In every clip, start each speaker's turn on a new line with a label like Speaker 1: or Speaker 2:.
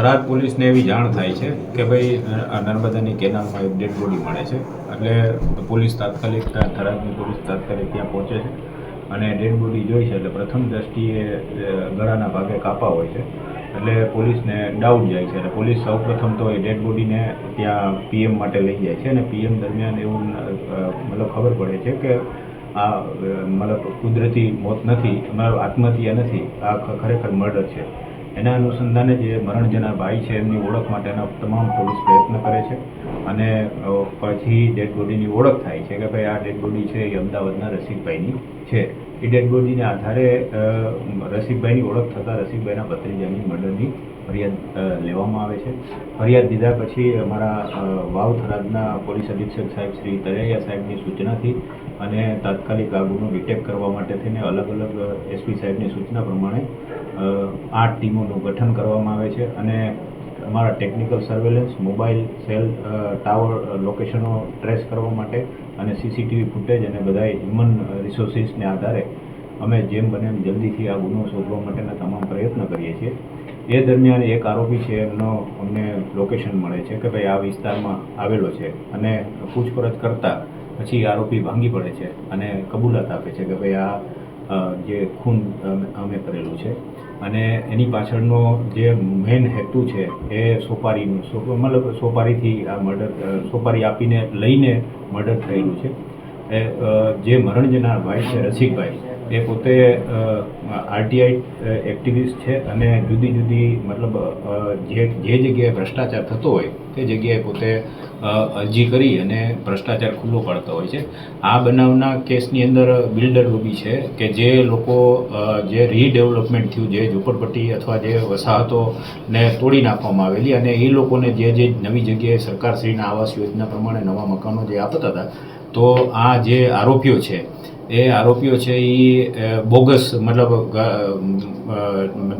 Speaker 1: થરાદ પોલીસને એવી જાણ થાય છે કે ભાઈ નર્મદાની કેનાલમાં એક ડેડ બોડી મળે છે. એટલે પોલીસ તાત્કાલિક થરાદની પોલીસ તાત્કાલિક ત્યાં પહોંચે છે અને ડેડ બોડી જોઈ છે. એટલે પ્રથમ દ્રષ્ટિએ ગળાના ભાગે કાપા હોય છે. એટલે પોલીસને ડાઉટ જાય છે. એટલે પોલીસ સૌપ્રથમ તો એ ડેડ બોડીને ત્યાં પીએમ માટે લઈ જાય છે અને પીએમ દરમિયાન એવું મતલબ ખબર પડે છે કે આ મતલબ કુદરતી મોત નથી, મતલબ આત્મહત્યા નથી. આ ખરેખર મર્ડર છે. એના અનુસંધાને જે મરણ જનાર ભાઈ છે, એમની ઓળખ માટેના તમામ પોલીસ પ્રયત્ન કરે છે અને પછી ડેડ બોડીની ઓળખ થાય છે કે ભાઈ આ ડેડ બોડી છે એ અમદાવાદના રસિકભાઈની છે. એ ડેડ બોડીને આધારે રસિકભાઈની ઓળખ થતાં રસિકભાઈના ભત્રીજાની મર્ડરની ફરિયાદ લેવામાં આવે છે. ફરિયાદ દીધા પછી અમારા વાવ થરાદના પોલીસ અધિક્ષક સાહેબ શ્રી તરૈયા સાહેબની સૂચનાથી અને તાત્કાલિક આ ગુનો ડિટેક્ટ કરવા માટે થઈને અલગ અલગ એસપી સાહેબની સૂચના પ્રમાણે આઠ ટીમોનું ગઠન કરવામાં આવે છે અને અમારા technical surveillance mobile cell tower લોકેશનો trace કરવા માટે અને સીસીટીવી ફૂટેજ અને બધા હ્યુમન રિસોર્સિસને આધારે અમે જેમ બને એમ જલ્દીથી આ ગુનો શોધવા માટેના તમામ પ્રયત્ન કરીએ છીએ. એ દરમિયાન એક આરોપી છે, એમનો અમને લોકેશન મળે છે કે ભાઈ આ વિસ્તારમાં આવેલો છે અને પૂછપરછ કરતાં પછી આરોપી ભાંગી પડે છે અને કબૂલાત આપે છે કે ભાઈ આ જે ખૂન અમે- કરેલું છે. અને એની પાછળનો જે મેઇન હેતુ છે, એ સોપારીનું મતલબ સોપારીથી આ મર્ડર સોપારી આપીને લઈને મર્ડર થયેલું છે. એ જે મરણ જનાર ભાઈ છે, રસિકભાઈ. એ પોતે આરટીઆઈ એક્ટિવિસ્ટ છે અને જુદી જુદી, મતલબ જે જે જગ્યાએ ભ્રષ્ટાચાર થતો હોય, તે જગ્યાએ પોતે અરજી કરી અને ભ્રષ્ટાચાર ખુલ્લો પાડતો હોય છે. આ બનાવના કેસની અંદર બિલ્ડર લોબી છે કે જે લોકો જે રીડેવલપમેન્ટ થયું, જે ઝૂંપડપટ્ટી અથવા જે વસાહતોને તોડી નાખવામાં આવેલી અને એ લોકોને જે જે નવી જગ્યાએ સરકારશ્રીના આવાસ યોજના પ્રમાણે નવા મકાનો જે આપતા હતા, તો આ જે આરોપીઓ છે એ આરોપીઓ છે એ બોગસ, મતલબ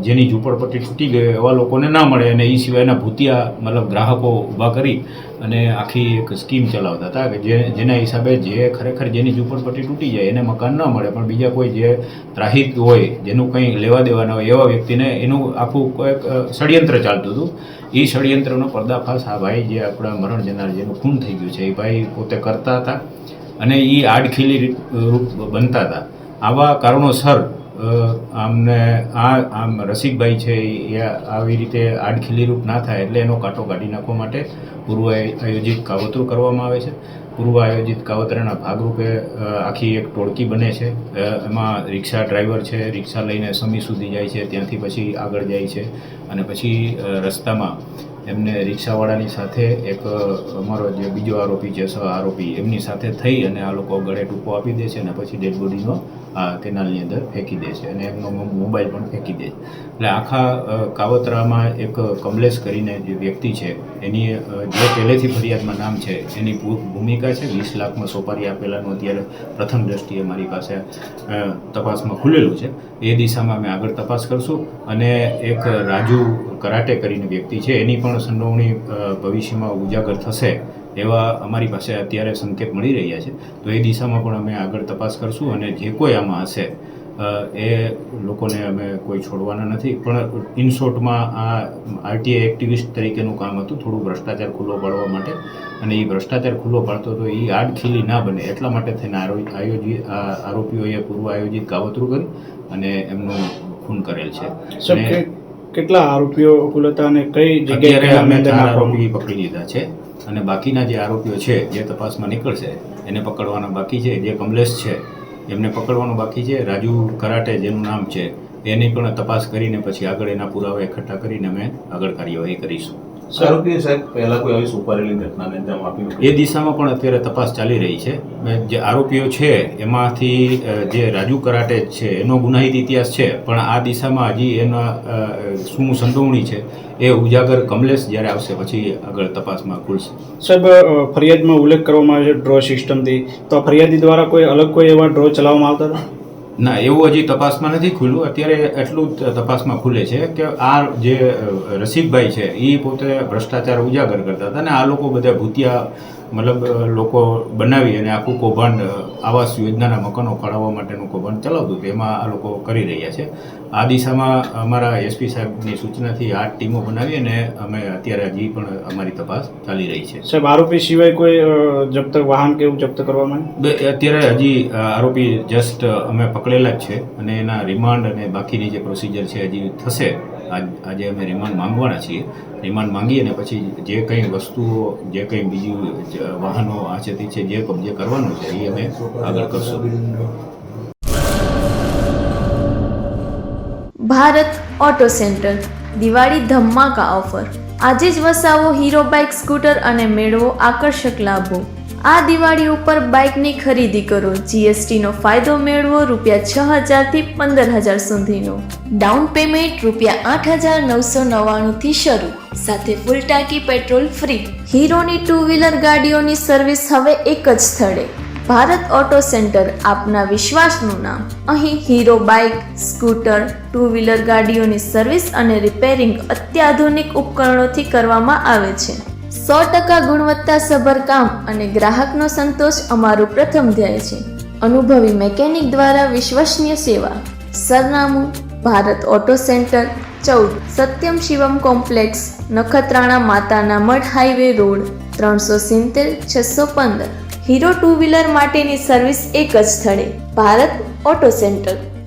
Speaker 1: જેની ઝૂંપડપટ્ટી તૂટી ગઈ એવા લોકોને ના મળે અને એ સિવાયના ભૂતિયા, મતલબ ગ્રાહકો ઊભા કરી અને આખી એક સ્કીમ ચલાવતા હતા કે જે, જેના હિસાબે જે ખરેખર જેની ઝૂંપડપટ્ટી તૂટી જાય એને મકાન ન મળે, પણ બીજા કોઈ જે ત્રાહિત હોય, જેનું કંઈ લેવા દેવાના હોય એવા વ્યક્તિને એનું આખું કોઈક ષડયંત્ર ચાલતું હતું. એ ષડયંત્રનો પર્દાફાશ આ ભાઈ જે આપણા મરણ જનાર જેનું ખૂન થઈ ગયું છે, એ ભાઈ પોતે કરતા હતા. અને એ આડખીલી રૂપ બનતા હતા. આવા કારણોસર આમને આ, આમ રસિકભાઈ છે એ આવી રીતે આડખીલી રૂપ ના થાય એટલે એનો કાંટો કાઢી નાખવા માટે પૂર્વ આયોજિત કાવતરું કરવામાં આવે છે. પૂર્વ આયોજિત કાવતરાના ભાગરૂપે આખી એક ટોળકી બને છે. એમાં રિક્ષા ડ્રાઈવર છે. રિક્ષા લઈને સમી સુધી જાય છે. ત્યાંથી પછી આગળ જાય છે. અને પછી રસ્તામાં એમને રિક્ષાવાળાની સાથે એક અમારો જે બીજો આરોપી છે, સ, આરોપી, એમની સાથે થઈ અને આ લોકો ગળે ટૂંકો આપી દે છે અને પછી ડેડ બોડીનો આ કેનાલની અંદર ફેંકી દે છે અને એમનો મોબાઈલ પણ ફેંકી દે છે. એટલે આખા કાવતરામાં એક કમલેશ કરીને જે વ્યક્તિ છે, એની જે પહેલેથી ફરિયાદમાં નામ છે, એની ભૂ- ભૂમિકા છે. વીસ લાખમાં સોપારી આપેલાનું અત્યારે પ્રથમ દ્રષ્ટિએ મારી પાસે તપાસમાં ખુલેલું છે. એ દિશામાં અમે આગળ તપાસ કરશું. અને એક રાજુ કરાટે કરીને વ્યક્તિ છે, એની પણ સંડોવણી ભવિષ્યમાં ઉજાગર થશે એવા અમારી પાસે અત્યારે સંકેત મળી રહ્યા છે. તો એ દિશામાં પણ અમે આગળ તપાસ કરશું અને જે કોઈ આમાં હશે એ લોકોને અમે કોઈ છોડવાના નથી. પણ ઇન શોર્ટમાં આ આરટીઆઈ એક્ટિવિસ્ટ તરીકેનું કામ હતું. થોડું ભ્રષ્ટાચાર ખુલ્લો પાડવા માટે. અને એ ભ્રષ્ટાચાર ખુલ્લો પાડતો તો એ આડખીલી ના બને. એટલા માટે થઈને આયોજિત આ આરોપીઓએ પૂર્વ આયોજિત કાવતરું કરી અને એમનું ખૂન કરેલ છે. અને
Speaker 2: કેટલા આરોપીઓ ખુલતા અને કઈ જગ્યાએ
Speaker 1: અમે ચાર આરોપી પકડી લીધા છે. અને બાકીના જે આરોપીઓ છે જે તપાસમાં નીકળશે એને પકડવાના બાકી છે. જે કમલેશ છે એમને પકડવાનું બાકી છે. રાજુ કરાટે જેનું નામ છે, એની પણ તપાસ કરીને પછી આગળ એના પુરાવા એકઠા કરીને અમે આગળ કાર્યવાહી કરીશું.
Speaker 3: આરોપીએ સાહેબ પહેલા કોઈ આવી સુપારેલી ઘટનાને અંજામ આપ્યું
Speaker 1: એ દિશામાં પણ અત્યારે તપાસ ચાલી રહી છે. જે આરોપીઓ છે એમાંથી જે રાજુ કરાટે છે એનો ગુનાહિત ઇતિહાસ છે પણ આ દિશામાં હજી એના શું સંડોવણી છે એ ઉજાગર કમલેશ જ્યારે આવશે પછી આગળ તપાસમાં ખુલશે.
Speaker 2: સાહેબ ફરિયાદમાં ઉલ્લેખ કરવામાં આવે છે ડ્રો સિસ્ટમથી. તો ફરિયાદી દ્વારા કોઈ અલગ કોઈ એવા ડ્રો ચલાવવામાં આવતા હતા?
Speaker 1: ના એવું હજી તપાસમાં નથી ખુલ્યું અત્યારે એટલું જ તપાસમાં ખુલે છે કે આ જે રસિકભાઈ છે એ પોતે ભ્રષ્ટાચાર ઉજાગર કરતા હતા અને આ લોકો બધા ભૂતિયા મતલબ લોકો બનાવી અને આખું કૌભાંડ આવાસ યોજનાના મકાનો ફાળવવા માટેનું કૌભાંડ ચલાવતું હતું. એમાં આ લોકો કરી રહ્યા છે. આ દિશામાં અમારા એસપી સાહેબની સૂચનાથી આ ટીમો બનાવી અને અમે અત્યારે હજી પણ અમારી તપાસ ચાલી રહી છે.
Speaker 2: સાહેબ આરોપી સિવાય કોઈ જપ્ત વાહન કે એવું જપ્ત કરવામાં
Speaker 1: અત્યારે હજી આરોપી જસ્ટ અમે પકડેલા જ છે અને એના રિમાન્ડ અને બાકીની જે પ્રોસિજર છે હજી થશે. આજે અમે રિમાન્ડ માંગવાના છીએ. રિમાન્ડ માંગી અને પછી જે કંઈ વસ્તુઓ, જે કંઈ બીજું વાહનો આ છે તે છે જે કબજે કરવાનું છે એ અમે આગળ કરશું.
Speaker 4: Bharat auto centre, Diwali ધમાકા offer. આજે જ વસાવો હીરો બાઇક, સ્કૂટર અને મેળવો આકર્ષક લાભો. આ દિવાળી ઉપર બાઇકની ખરીદી કરો. જીએસટીનો ફાયદો મેળવો, રૂપિયા છ હજારથી પંદર હજાર સુધીનો. ડાઉન પેમેન્ટ રૂપિયા આઠ હજાર નવસો નવ્વાણુંથી શરૂ. સાથે ફૂલ ટાંકી પેટ્રોલ ફ્રી હીરોની ટુ વ્હીલર ગાડીઓની સર્વિસ હવે એક જ સ્થળે. ભારત ઓટો સેન્ટર આપના વિશ્વાસનું નામ. અહીં Hero bike, scooter two wheeler ગાડીઓની service અને રિપેરિંગ અત્યાધુનિક ઉપકરણોથી કરવામાં આવે છે. સો ટકા ગુણવત્તાસભર કામ અને ગ્રાહકનો સંતોષ અમારું પ્રથમ ધ્યેય છે. અનુભવી મેકેનિક દ્વારા વિશ્વસનીય સેવા. સરનામું, ભારત ઓટો સેન્ટર, ચૌદ. સત્યમ શિવમ કોમ્પ્લેક્સ, નખત્રાણા માતાના મઠ હાઈવે રોડ, ત્રણસો સિત્તેર, છસો પંદર. હીરો ટુ વ્હીલર માટેની સર્વિસ એક જ સ્થળે. Bharat auto centre.